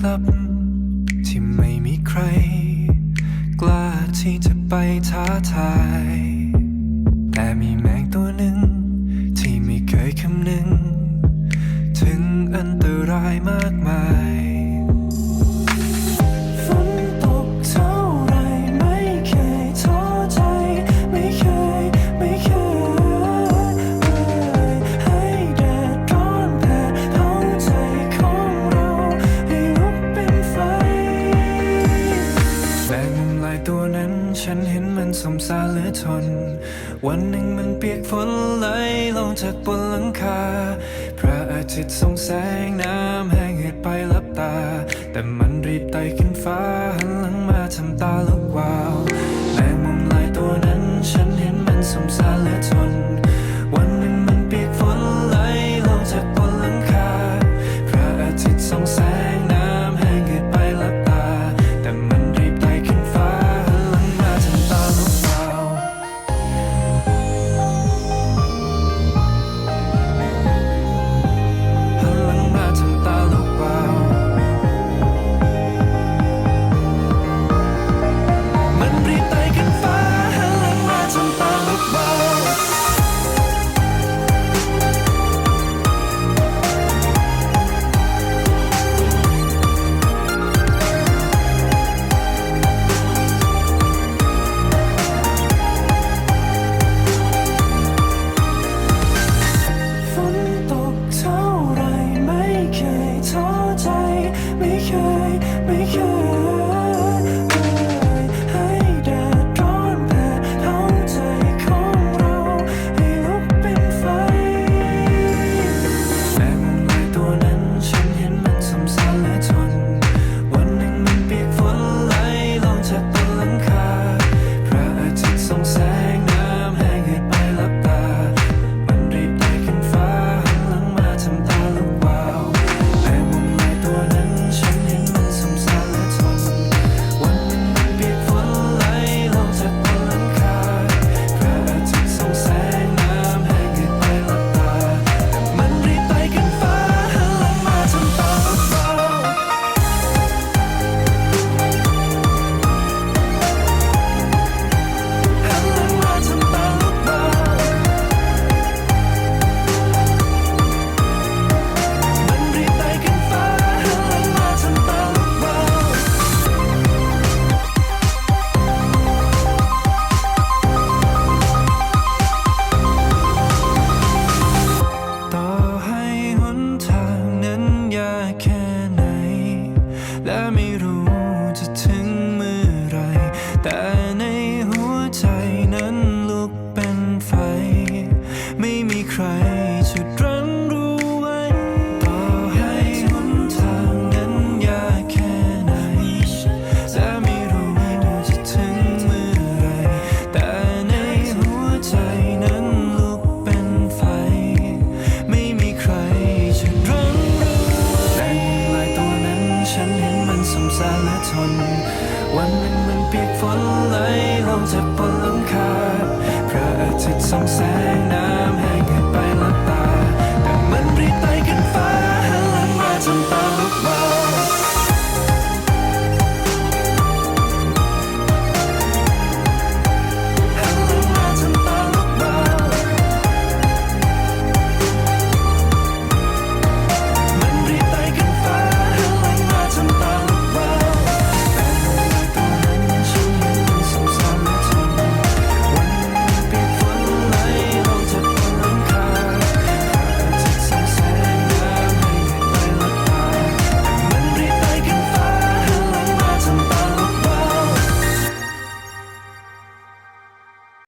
กลับ ที่ไม่มีใคร กล้าที่จะไปท้าทาย แต่มีแมงายตัวนั้น ฉันเห็นมันสมสารเหลือทน วันหนึ่งมันเปียกฝนไหลลงจากบนหลังคา พระอาทิตย์ส่องแสงน้ำแห้งเหือดไปลับตา แต่มันรีบไต่ขึ้นฟ้าหันหลังมาทำตาลุกวาว สาและทน วันหนึ่งมันเปียกฝนไหลลงจากบนหลังคาพระอาทิตย์ส่องแสงน้ำแห้งไป